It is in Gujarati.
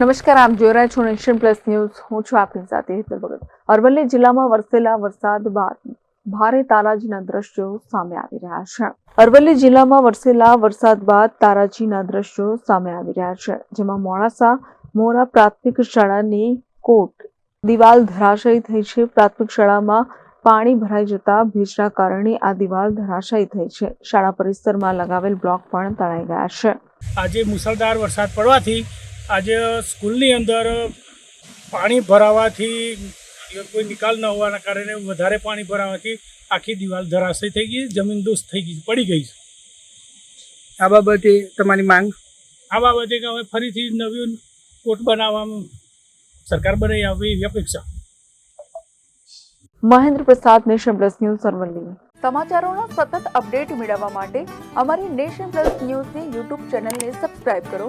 નમસ્કાર, આપ જોઈ રહ્યા છો નેશન પ્લસ ન્યૂઝ હું છું આપની સાથે હેતર ભગત. અરવલ્લી જિલ્લામાં વરસેલા વરસાદ બાદ ભારે તારાજીના દ્રશ્યો સામે આવી રહ્યા છે. અરવલ્લી જિલ્લામાં વરસેલા વરસાદ બાદ તારાજીના દ્રશ્યો સામે આવી રહ્યા છે, જેમાં મોડાસા, મોરા પ્રાથમિક શાળાની કોટ, દિવાલ ધરાશયી થઈ છે. પ્રાથમિક શાળામાં પાણી ભરાઈ જતા ભેજના કારણે આ દિવાલ ધરાશાયી થઈ છે. શાળા પરિસરમાં લગાવેલ બ્લોક પણ તણાઈ ગયા છે. આજે મુસળધાર વરસાદ પડવાથી આજે સ્કૂલની અંદર પાણી ભરાવાથી કોઈ નિકાલ ન હોવાના કારણે વધારે પાણી ભરાવાથી આખી દિવાલ ધરાશય થઈ ગઈ જમીન દુસ્ત થઈ ગઈ પડી ગઈ છે. આ બાબતે તમારી માંગ? આ બાબતે કે હવે ફરીથી નવી કોટ બનાવવામાં સરકાર બનાવી આવે એવી અપેક્ષા. મહેન્દ્ર પ્રસાદ નેશન પ્લસ ન્યૂઝ અરવલ્લી સમાચારોના સતત અપડેટ મેળવવા માટે અમારી નેશન પ્લસ ન્યૂઝની યુટ્યુબ ચેનલને સબસ્ક્રાઇબ કરો.